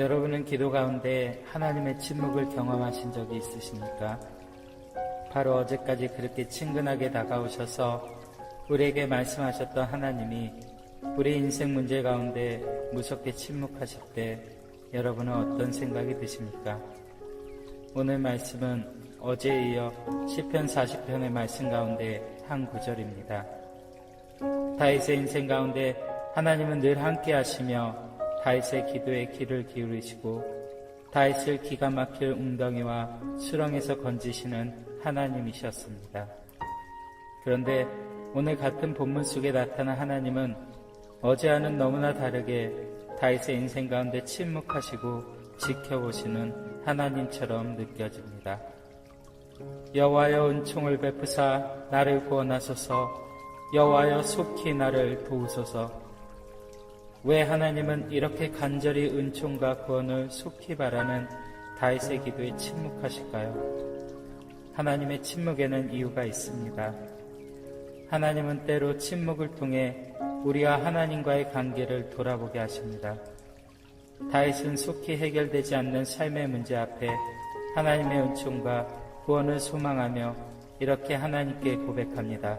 여러분은 기도 가운데 하나님의 침묵을 경험하신 적이 있으십니까? 바로 어제까지 그렇게 친근하게 다가오셔서 우리에게 말씀하셨던 하나님이 우리 인생 문제 가운데 무섭게 침묵하실 때 여러분은 어떤 생각이 드십니까? 오늘 말씀은 어제에 이어 시편 40편의 말씀 가운데 한 구절입니다. 다윗의 인생 가운데 하나님은 늘 함께 하시며 다윗의 기도에 귀를 기울이시고 다윗을 기가 막힐 웅덩이와 수렁에서 건지시는 하나님이셨습니다. 그런데 오늘 같은 본문 속에 나타난 하나님은 어제와는 너무나 다르게 다윗의 인생 가운데 침묵하시고 지켜보시는 하나님처럼 느껴집니다. 여호와여 은총을 베푸사 나를 구원하소서 여호와여 속히 나를 도우소서 왜 하나님은 이렇게 간절히 은총과 구원을 속히 바라는 다윗의 기도에 침묵하실까요? 하나님의 침묵에는 이유가 있습니다. 하나님은 때로 침묵을 통해 우리와 하나님과의 관계를 돌아보게 하십니다. 다윗은 속히 해결되지 않는 삶의 문제 앞에 하나님의 은총과 구원을 소망하며 이렇게 하나님께 고백합니다.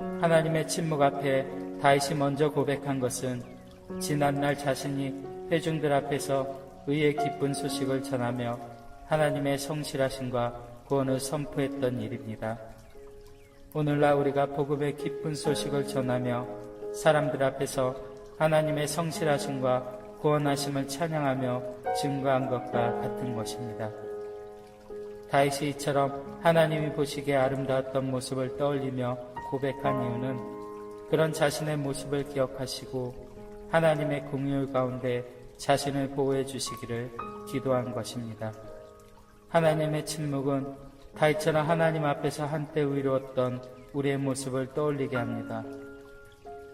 하나님의 침묵 앞에 다윗이 먼저 고백한 것은 지난날 자신이 회중들 앞에서 의의 기쁜 소식을 전하며 하나님의 성실하심과 구원을 선포했던 일입니다. 오늘날 우리가 복음의 기쁜 소식을 전하며 사람들 앞에서 하나님의 성실하심과 구원하심을 찬양하며 증거한 것과 같은 것입니다. 다윗이 이처럼 하나님이 보시기에 아름다웠던 모습을 떠올리며 고백한 이유는 그런 자신의 모습을 기억하시고 하나님의 공율 가운데 자신을 보호해 주시기를 기도한 것입니다. 하나님의 침묵은 다윗처럼 하나님 앞에서 한때 의로웠던 우리의 모습을 떠올리게 합니다.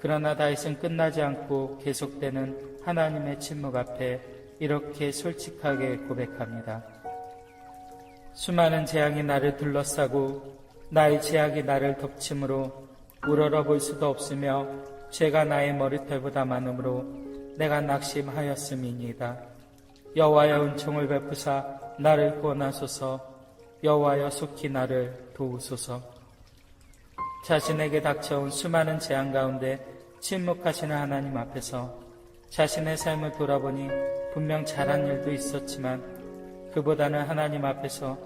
그러나 다윗은 끝나지 않고 계속되는 하나님의 침묵 앞에 이렇게 솔직하게 고백합니다. 수많은 재앙이 나를 둘러싸고 나의 죄악이 나를 덮침으로 우러러 볼 수도 없으며 죄가 나의 머리털보다 많으므로 내가 낙심하였음이니이다. 여호와여 은총을 베푸사 나를 구원하소서 여호와여 속히 나를 도우소서 자신에게 닥쳐온 수많은 재앙 가운데 침묵하시는 하나님 앞에서 자신의 삶을 돌아보니 분명 잘한 일도 있었지만 그보다는 하나님 앞에서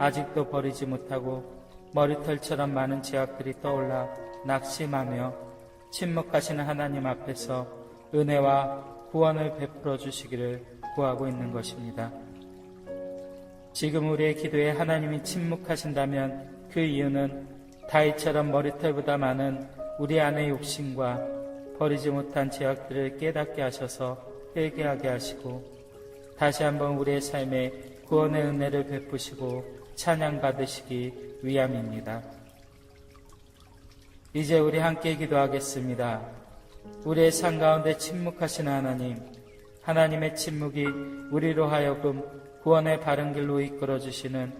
아직도 버리지 못하고 머리털처럼 많은 죄악들이 떠올라 낙심하며 침묵하시는 하나님 앞에서 은혜와 구원을 베풀어 주시기를 구하고 있는 것입니다. 지금 우리의 기도에 하나님이 침묵하신다면 그 이유는 다이처럼 머리털보다 많은 우리 안의 욕심과 버리지 못한 죄악들을 깨닫게 하셔서 회개하게 하시고 다시 한번 우리의 삶에 구원의 은혜를 베푸시고 찬양 받으시기 위함입니다. 이제 우리 함께 기도하겠습니다. 우리의 삶 가운데 침묵하신 하나님, 하나님의 침묵이 우리로 하여금 구원의 바른 길로 이끌어 주시는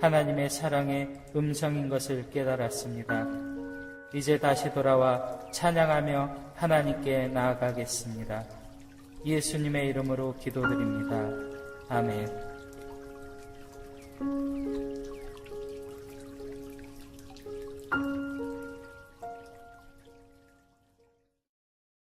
하나님의 사랑의 음성인 것을 깨달았습니다. 이제 다시 돌아와 찬양하며 하나님께 나아가겠습니다. 예수님의 이름으로 기도드립니다. 아멘.